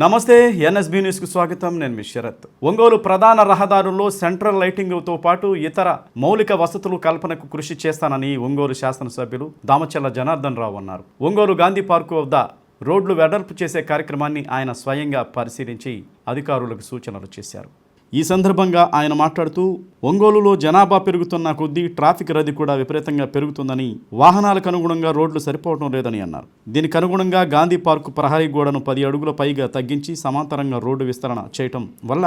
నమస్తే ఎన్ఎస్బి న్యూస్కు స్వాగతం. నేను మీ శరత్. ఒంగోలు ప్రధాన రహదారుల్లో సెంట్రల్ లైటింగ్తో పాటు ఇతర మౌలిక వసతులు కల్పనకు కృషి చేస్తానని ఒంగోలు శాసనసభ్యులు దామచల్ల జనార్దన్ రావు అన్నారు. ఒంగోలు గాంధీ పార్కు వద్ద రోడ్లు వెడల్పు చేసే కార్యక్రమాన్ని ఆయన స్వయంగా పరిశీలించి అధికారులకు సూచనలు చేశారు. ఈ సందర్భంగా ఆయన మాట్లాడుతూ ఒంగోలులో జనాభా పెరుగుతున్న కొద్దీ ట్రాఫిక్ రద్దీ కూడా విపరీతంగా పెరుగుతుందని వాహనాలకు అనుగుణంగా రోడ్లు సరిపోవడం లేదని అన్నారు. దీనికి అనుగుణంగా గాంధీ పార్కు ప్రహరీ గోడను పది అడుగుల పైగా తగ్గించి సమాంతరంగా రోడ్డు విస్తరణ చేయటం వల్ల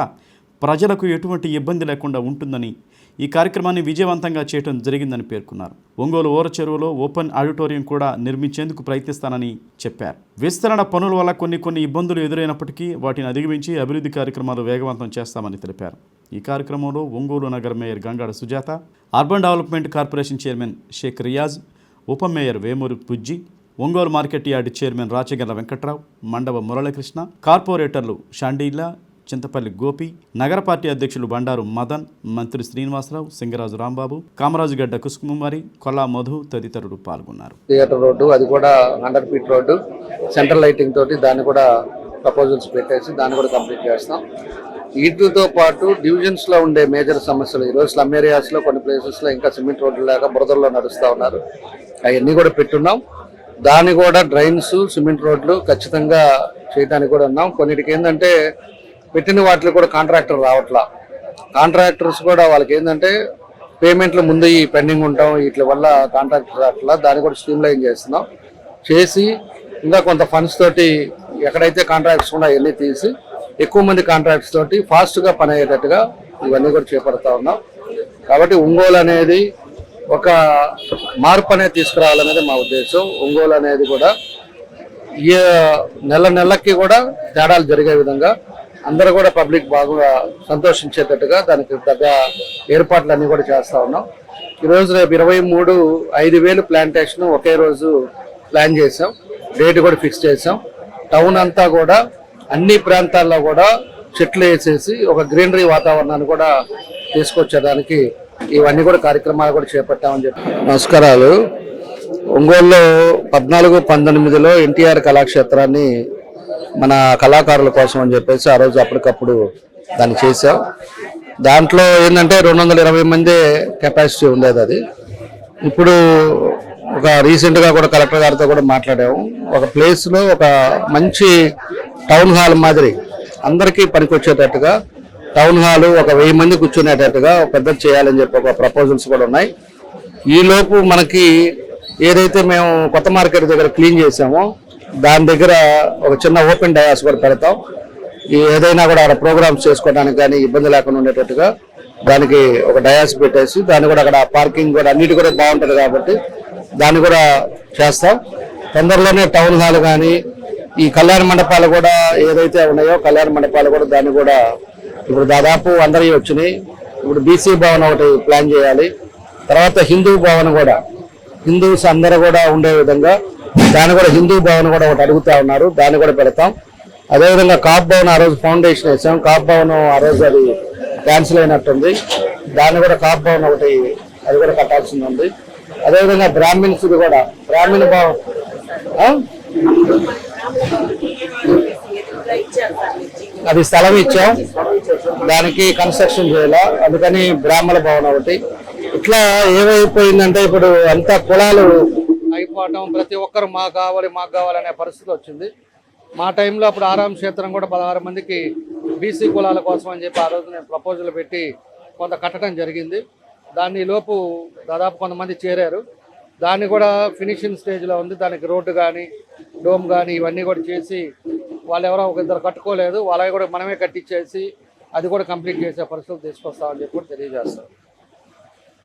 ప్రజలకు ఎటువంటి ఇబ్బంది లేకుండా ఉంటుందని ఈ కార్యక్రమాన్ని విజయవంతంగా చేయడం జరిగిందని పేర్కొన్నారు. ఒంగోలు ఓర చెరువులో ఓపెన్ ఆడిటోరియం కూడా నిర్మించేందుకు ప్రయత్నిస్తానని చెప్పారు. విస్తరణ పనుల వల్ల కొన్ని కొన్ని ఇబ్బందులు ఎదురైనప్పటికీ వాటిని అధిగమించి అభివృద్ధి కార్యక్రమాలు వేగవంతం చేస్తామని తెలిపారు. ఈ కార్యక్రమంలో ఒంగోలు నగర mayor Gangada Sujatha urban development corporation chairman Shaik Riaz ఉప mayor Vemuri Pujji Ongole market yard chairman Rachagarla Venkatrao Mandava Muralikrishna కార్పొరేటర్లు షాండీల్లా చింతపల్లి గోపి నగర పార్టీ అధ్యక్షులు బండారు మదన్ మంత్రి శ్రీనివాసరావు సింగరాజు రాంబాబు కామరాజుగడ్డ కుసుకుమారి కొల్లా మధు తదితరులు పాల్గొన్నారు. థియేటర్ రోడ్డు అది కూడా hundred feet road. Central lighting తోటి దాన్ని కూడా ప్రపోజల్స్ పెట్టేసి దాన్ని కూడా కంప్లీట్ చేస్తాం. వీటితో పాటు డివిజన్స్లో ఉండే మేజర్ సమస్యలు ఈరోజు స్లమ్ ఏరియాస్లో కొన్ని ప్లేసెస్లో ఇంకా సిమెంట్ రోడ్లు లేక బురదల్లో నడుస్తూ ఉన్నారు. అవన్నీ కూడా పెట్టున్నాం. దాన్ని కూడా డ్రైన్స్ సిమెంట్ రోడ్లు ఖచ్చితంగా చేయడానికి కూడా ఉన్నాం. కొన్నిటికి ఏంటంటే పెట్టిన వాటిలో కూడా కాంట్రాక్టర్ రావట్లా. కాంట్రాక్టర్స్ కూడా వాళ్ళకి ఏంటంటే పేమెంట్లు ముందు ఈ పెండింగ్ ఉంటాం వీటి వల్ల కాంట్రాక్టర్ రావట్లా. దాన్ని కూడా స్ట్రీమ్లైన్ చేస్తున్నాం. చేసి ఇంకా కొంత ఫండ్స్ తోటి ఎక్కడైతే కాంట్రాక్ట్స్ ఉన్నాయో అవన్నీ తీసి ఎక్కువ మంది కాంట్రాక్ట్స్ తోటి ఫాస్ట్గా పని అయ్యేటట్టుగా ఇవన్నీ కూడా చేపడతా ఉన్నాం. కాబట్టి ఒంగోలు అనేది ఒక మార్పు అనేది తీసుకురావాలనేది మా ఉద్దేశం. ఒంగోలు అనేది కూడా ఈ నెల నెలకి కూడా తేడాలు జరిగే విధంగా అందరూ కూడా పబ్లిక్ బాగా సంతోషించేటట్టుగా దానికి తగ్గ ఏర్పాట్లు కూడా చేస్తూ ఉన్నాం. ఈ రోజు రేపు ఇరవై మూడు ఐదు వేలు ప్లాంటేషన్ ఒకే రోజు ప్లాన్ చేసాం డేట్ కూడా ఫిక్స్ చేసాం టౌన్ అంతా కూడా అన్ని ప్రాంతాల్లో కూడా చెట్లు వేసేసి ఒక గ్రీనరీ వాతావరణాన్ని కూడా తీసుకొచ్చేదానికి ఇవన్నీ కూడా కార్యక్రమాలు కూడా చేపట్టామని చెప్పి. నమస్కారాలు. ఒంగోలులో పద్నాలుగు పంతొమ్మిదిలో ఎన్టీఆర్ కళాక్షేత్రాన్ని మన కళాకారుల కోసం అని చెప్పేసి ఆ రోజు అప్పటికప్పుడు దాన్ని చేసాం దాంట్లో ఏంటంటే రెండు వందల ఇరవై మంది కెపాసిటీ ఉండేది అది. ఇప్పుడు ఒక రీసెంట్గా కూడా కలెక్టర్ గారితో కూడా మాట్లాడాము. ఒక ప్లేస్లో ఒక మంచి టౌన్ హాల్ మాదిరి అందరికీ పనికొచ్చేటట్టుగా టౌన్ హాల్ ఒక వెయ్యి మంది కూర్చునేటట్టుగా పెద్దది చేయాలని చెప్పి ఒక ప్రపోజల్స్ కూడా ఉన్నాయి. ఈలోపు మనకి ఏదైతే మేము కొత్త మార్కెట్ దగ్గర క్లీన్ చేసామో దాని దగ్గర ఒక చిన్న ఓపెన్ డయాస్ కూడా పెడతాం. ఈ ఏదైనా కూడా అక్కడ ప్రోగ్రామ్స్ చేసుకోవడానికి కానీ ఇబ్బంది లేకుండా ఉండేటట్టుగా దానికి ఒక డయాస్ పెట్టేసి దాన్ని కూడా అక్కడ పార్కింగ్ కూడా అన్నిటి కూడా బాగుంటుంది కాబట్టి దాన్ని కూడా చేస్తాం. తొందరలోనే టౌన్ హాల్ కానీ ఈ కళ్యాణ మండపాలు కూడా ఏదైతే ఉన్నాయో కళ్యాణ మండపాలు కూడా దాన్ని కూడా ఇప్పుడు దాదాపు అందరివి వచ్చినాయి. ఇప్పుడు బీసీ భవన్ ఒకటి ప్లాన్ చేయాలి. తర్వాత హిందూ భవన్ కూడా. హిందూస్ అందరూ కూడా ఉండే విధంగా దాన్ని కూడా హిందూ భవన్ కూడా ఒకటి అడుగుతా ఉన్నారు. దాన్ని కూడా పెడతాం. అదేవిధంగా కాప్ భవన్ ఆ రోజు ఫౌండేషన్ వేసాం. కాప్ భవన్ ఆ రోజు అది క్యాన్సిల్ అయినట్టుంది. దాన్ని కూడా కాప్ భవన్ ఒకటి అది కూడా కట్టాల్సింది ఉంది. అదేవిధంగా బ్రాహ్మిన్స్ కూడా బ్రాహ్మణ భవన్. అది స్థలం ఇచ్చాం. దానికి కన్స్ట్రక్షన్ చేయాలా? అందుకని బ్రాహ్మణ భవన్ ఒకటి. ఇట్లా ఏమైపోయిందంటే ఇప్పుడు అంతా కులాలు అయిపోవటం ప్రతి ఒక్కరు మాకు కావాలి మాకు కావాలనే పరిస్థితి వచ్చింది. మా టైంలో అప్పుడు ఆరాం క్షేత్రం కూడా పదహారు మందికి బీసీ కులాల కోసం అని చెప్పి ఆ రోజు నేను ప్రపోజల్ పెట్టి కొంత కట్టడం జరిగింది. దాన్ని లోపు దాదాపు కొంతమంది చేరారు. దాన్ని కూడా ఫినిషింగ్ స్టేజ్లో ఉంది. దానికి రోడ్డు కానీ డోమ్ కానీ ఇవన్నీ కూడా చేసి వాళ్ళు ఎవరో ఒక ఇద్దరు కట్టుకోలేదు. వాళ్ళవి కూడా మనమే కట్టించేసి అది కూడా కంప్లీట్ చేసే పరిస్థితులు తీసుకొస్తామని చెప్పి కూడా తెలియజేస్తాం